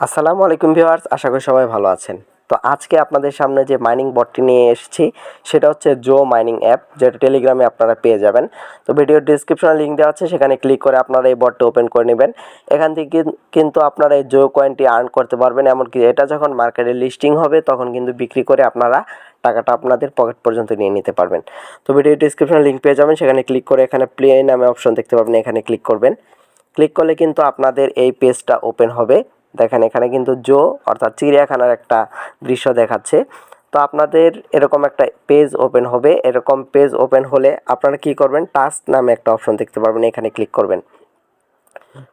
আসসালামু আলাইকুম ভিউয়ার্স, আশা করি সবাই ভালো আছেন। তো আজকে আপনাদের সামনে যে মাইনিং বটটি নিয়ে এসেছি, সেটা হচ্ছে জো মাইনিং অ্যাপ যেটা টেলিগ্রামে আপনারা পেয়ে যাবেন। তো ভিডিওর ডিসক্রিপশনে লিঙ্ক দেওয়া আছে, সেখানে ক্লিক করে আপনারা এই বটটি ওপেন করে নেবেন। এখান থেকে কিন- কিন্তু আপনারা এই জো কয়েনটি আর্ন করতে পারবেন, এমনকি এটা যখন মার্কেটে লিস্টিং হবে, তখন কিন্তু বিক্রি করে আপনারা টাকাটা আপনাদের পকেট পর্যন্ত নিয়ে নিতে পারবেন। তো ভিডিও ডিসক্রিপশনে লিঙ্ক পেয়ে যাবেন, সেখানে ক্লিক করে এখানে প্লে নামে অপশন দেখতে পাবেন, এখানে ক্লিক করবেন। ক্লিক করলে কিন্তু আপনাদের এই পেজটা ওপেন হবে। দেখেন, এখানে কিন্তু জো, অর্থাৎ চিড়িয়াখানার একটা দৃশ্য দেখাচ্ছে। তো আপনাদের এরকম একটা পেজ ওপেন হবে। এরকম পেজ ওপেন হলে আপনারা কি করবেন? টাস্ক নামে একটা অপশন দেখতে পারবেন, এখানে ক্লিক করবেন।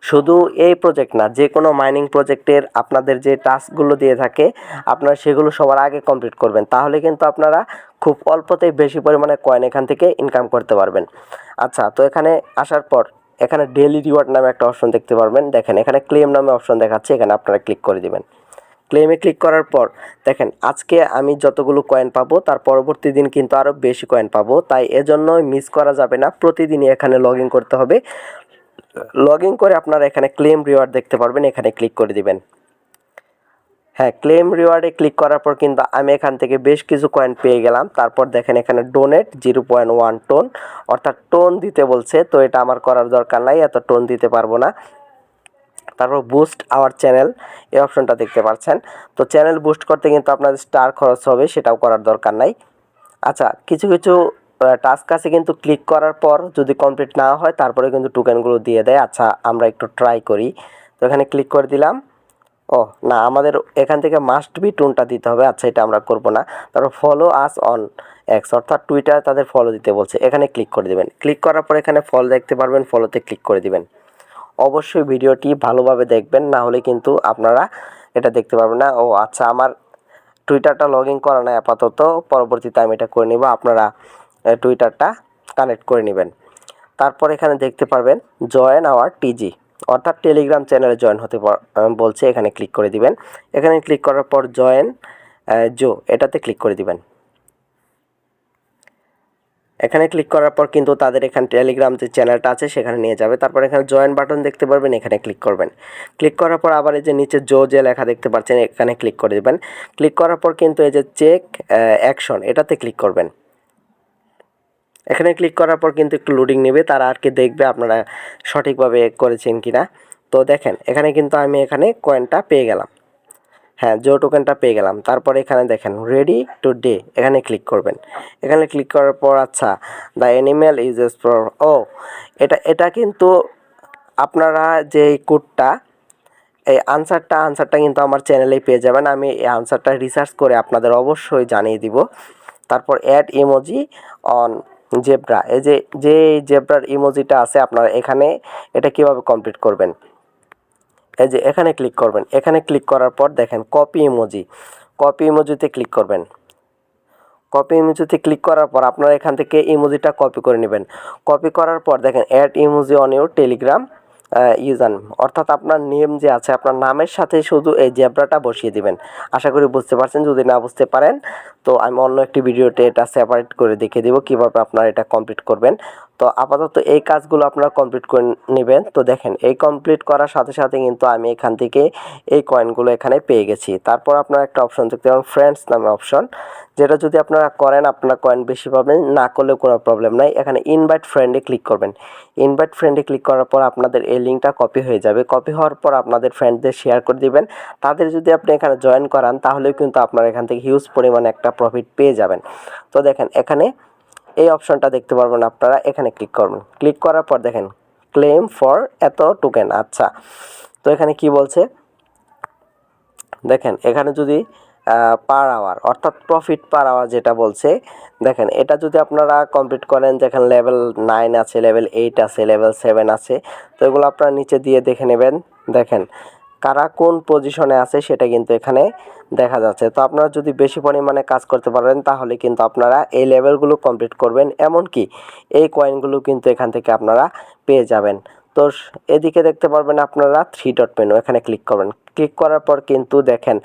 শুধু এই প্রজেক্ট না, যে কোনো মাইনিং প্রজেক্টের আপনাদের যে টাস্কগুলো দিয়ে থাকে, আপনারা সেগুলো সবার আগে কমপ্লিট করবেন। তাহলে কিন্তু আপনারা খুব অল্পতেই বেশি পরিমাণে কয়েন এখান থেকে ইনকাম করতে পারবেন। আচ্ছা তো এখানে আসার পর এখানে ডেলি রিওয়ার্ড নামে একটা অপশন দেখতে পারবেন। দেখেন, এখানে ক্লেম নামে অপশন দেখাচ্ছে, এখানে আপনারা ক্লিক করে দেবেন। ক্লেমে ক্লিক করার পর, দেখেন, আজকে আমি যতগুলো কয়েন পাবো, তার পরবর্তী দিন কিন্তু আরও বেশি কয়েন পাবো। তাই এজন্য মিস করা যাবে না, প্রতিদিনই এখানে লগ করতে হবে। লগ করে আপনারা এখানে ক্লেম রিওয়ার্ড দেখতে পারবেন, এখানে ক্লিক করে দিবেন। হ্যাঁ ক্লেম রিওয়ার্ডে ক্লিক করার পর কিন্তু আমি এখান থেকে বেশ কিছু কয়েন পেয়ে গেলাম। তারপর দেখেন এখানে donate zero point one ton অর্থাৎ টোন দিতে বলছে। তো এটা আমার করার দরকার নাই, এত টোন দিতে পারব না। তারপর বুস্ট আওয়ার চ্যানেল এই অপশনটা দেখতে পাচ্ছেন। তো চ্যানেল বুস্ট করতে কিন্তু আপনাদের স্টার খরচ হবে, সেটাও করার দরকার নাই। আচ্ছা কিছু কিছু টাস্ক আছে কিন্তু ক্লিক করার পর যদি কমপ্লিট না হয়, তারপরে কিন্তু টোকেনগুলো দিয়ে দেয়। আচ্ছা আমরা একটু ট্রাই করি। তো এখানে ক্লিক করে দিলাম। ও, না, আমাদের এখান থেকে মাস্ট বি টোনটা দিতে হবে। আচ্ছা এটা আমরা করব না। তারপর ফলো আস অন এক্স অর্থাৎ টুইটার তাদের ফলো দিতে বলছে। এখানে ক্লিক করে দিবেন। ক্লিক করার পর এখানে ফলো দেখতে পারবেন ফলোতে ক্লিক করে দিবেন। অবশ্যই ভিডিওটি ভালোভাবে দেখবেন, না হলে কিন্তু আপনারা এটা দেখতে পারবেন না। ও আচ্ছা আমার টুইটারটা লগ ইন করা নাই আপাতত। পরবর্তীতে আমি এটা করে নিব। আপনারা টুইটারটা কানেক্ট করে নেবেন। তারপর এখানে দেখতে পারবেন জয়েন আওয়ার টিজি অর্থাৎ টেলিগ্রাম চ্যানেলে জয়েন হতে বলছে, এখানে ক্লিক করে দিবেন। এখানে ক্লিক করার পর জয়েন জো এটাতে ক্লিক করে দিবেন। এখানে ক্লিক করার পর কিন্তু তাদের এখানে টেলিগ্রাম যে চ্যানেলটা আছে, সেখানে নিয়ে যাবে। তারপর এখানে জয়েন বাটন দেখতে পারবেন, এখানে ক্লিক করবেন। ক্লিক করার পর আবার এই যে নিচে জো যে লেখা দেখতে পাচ্ছেন, এখানে ক্লিক করে দেবেন। ক্লিক করার পর কিন্তু এই যে চেক অ্যাকশন এটাতে ক্লিক করবেন। এখানে ক্লিক করার পর কিন্তু একটু লোডিং নেবে, তারা আর কি দেখবে আপনারা সঠিকভাবে করেছেন কি না তো দেখেন, এখানে কিন্তু আমি এখানে কয়েনটা পেয়ে গেলাম। হ্যাঁ জো টোকেনটা পেয়ে গেলাম। তারপরে এখানে দেখেন রেডি টু ডে এখানে ক্লিক করবেন। এখানে ক্লিক করার পর আচ্ছা দ্য অ্যানিম্যাল ইজ ফর ও, এটা এটা কিন্তু আপনারা যে কোডটা এই আনসারটা আনসারটা কিন্তু আমার চ্যানেলেই পেয়ে যাবেন। আমি এই আনসারটা রিসার্চ করে আপনাদের অবশ্যই জানিয়ে দিব। তারপর অ্যাড ইমোজি অন জেব্রা। এই যে যে জেব্রার ইমোজিটা আছে আপনার এখানে, এটা কীভাবে কমপ্লিট করবেন? এই যে, এখানে ক্লিক করবেন। এখানে ক্লিক করার পর দেখেন কপি ইমোজি কপি ইমোজিতে ক্লিক করবেন। কপি ইমোজিতে ক্লিক করার পর আপনারা এখান থেকে ইমোজিটা কপি করে নেবেন। কপি করার পর দেখেন add emoji on your Telegram user অর্থাৎ আপনার নেম যে আছে, আপনার নামের সাথে শুধু এই জেব্রাটা বসিয়ে দিবেন। আশা করি বুঝতে পারছেন। যদি না বুঝতে পারেন, তো আমি অন্য একটি ভিডিওতে এটা সেপারেট করে দেখিয়ে দেবো কীভাবে আপনারা এটা কমপ্লিট করবেন। তো আপাতত এই কাজগুলো আপনারা কমপ্লিট করে নেবেন। তো দেখেন, এই কমপ্লিট করার সাথে সাথে কিন্তু আমি এখান থেকে এই কয়েনগুলো এখানে পেয়ে গেছি। তারপর আপনারা একটা অপশন দেখতে পাবেন ফ্রেন্ডস নামে অপশন যেটা যদি আপনারা করেন, আপনারা কয়েন বেশি পাবেন, না করলেও কোনো প্রবলেম নাই। এখানে ইনভাইট ফ্রেন্ডে ক্লিক করবেন। ইনভাইট ফ্রেন্ডে ক্লিক করার পর আপনাদের এই লিঙ্কটা কপি হয়ে যাবে। কপি হওয়ার পর আপনাদের ফ্রেন্ডদের শেয়ার করে দিবেন। তাদের যদি আপনি এখানে জয়েন করান, তাহলেও কিন্তু আপনারা এখান থেকে হিউজ পরিমাণে একটা প্রফিট পেয়ে যাবেন। তো দেখেন, এখানে এই অপশনটা দেখতে পারবেন আপনারা, এখানে ক্লিক করবেন। ক্লিক করার পর দেখেন ক্লেম ফর এত টোকেন আচ্ছা। তো এখানে কি বলছে? দেখেন, এখানে যদি পার আওয়ার অর্থাৎ প্রফিট পার আওয়ার যেটা বলছে, দেখেন, এটা যদি আপনারা কমপ্লিট করেন যেখানে লেভেল নাইন আছে লেভেল এইট আছে লেভেল সেভেন আছে, তো এগুলো আপনারা নিচে দিয়ে দেখে নেবেন। দেখেন কারা কোন পজিশনে আছে সেটা কিন্তু এখানে দেখা যাচ্ছে। তো আপনারা যদি বেশি পরিমাণে কাজ করতে পারেন, তাহলে কিন্তু আপনারা এই লেভেলগুলো কমপ্লিট করবেন। এমনকি এই কয়েনগুলো কিন্তু এখান থেকে আপনারা পেয়ে যাবেন। তো এদিকে দেখতে পারবেন আপনারা থ্রি ডট মেনু এখানে ক্লিক করবেন। ক্লিক করার পর কিন্তু দেখেন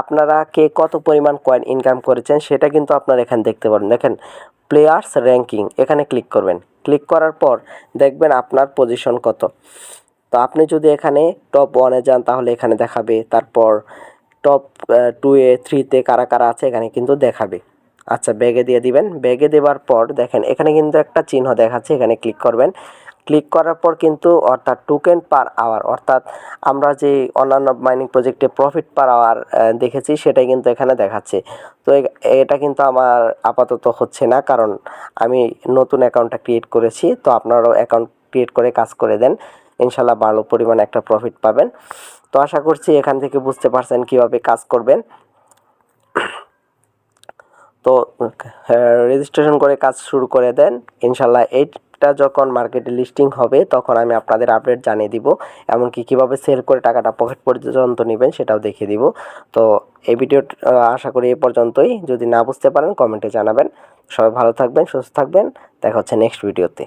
আপনারা কে কত পরিমাণ কয়েন ইনকাম করেছেন সেটা কিন্তু আপনারা এখানে দেখতে পারেন। দেখেন প্লেয়ার্স র্যাঙ্কিং এখানে ক্লিক করবেন। ক্লিক করার পর দেখবেন আপনার পজিশন কত। তো আপনি যদি এখানে টপ ওয়ানে যান, তাহলে এখানে দেখাবে। তারপর টপ টু এ থ্রিতে কারা কারা আছে, এখানে কিন্তু দেখাবে। আচ্ছা ব্যাগে দিয়ে দিবেন। ব্যাগে দেওয়ার পর দেখেন, এখানে কিন্তু একটা চিহ্ন দেখাচ্ছে, এখানে ক্লিক করবেন। ক্লিক করার পর কিন্তু অর্থাৎ টোকেন পার আওয়ার অর্থাৎ আমরা যে অন্যান্য মাইনিং প্রজেক্টে প্রফিট পার আওয়ার দেখেছি, সেটাই কিন্তু এখানে দেখাচ্ছে। তো এটা কিন্তু আমার আপাতত হচ্ছে না, কারণ আমি নতুন অ্যাকাউন্টটা ক্রিয়েট করেছি, তো আপনারাও অ্যাকাউন্ট ক্রিয়েট করে কাজ করে দেন। ইনশাল্লাহ ভালো পরিমাণ একটা প্রফিট পাবেন। তো আশা করছি এখান থেকে বুঝতে পারছেন কীভাবে কাজ করবেন। তো রেজিস্ট্রেশন করে কাজ শুরু করে দেন। ইনশাল্লাহ এইটা যখন মার্কেটে লিস্টিং হবে, তখন আমি আপনাদের আপডেট জানিয়ে দিব। এমনকি কীভাবে সেল করে টাকাটা পকেট পর্যন্ত নেবেন সেটাও দেখিয়ে দিব। তো, এই ভিডিও আশা করি এ পর্যন্তই। যদি না বুঝতে পারেন কমেন্টে জানাবেন। সবাই ভালো থাকবেন, সুস্থ থাকবেন। দেখা হচ্ছে নেক্সট ভিডিওতে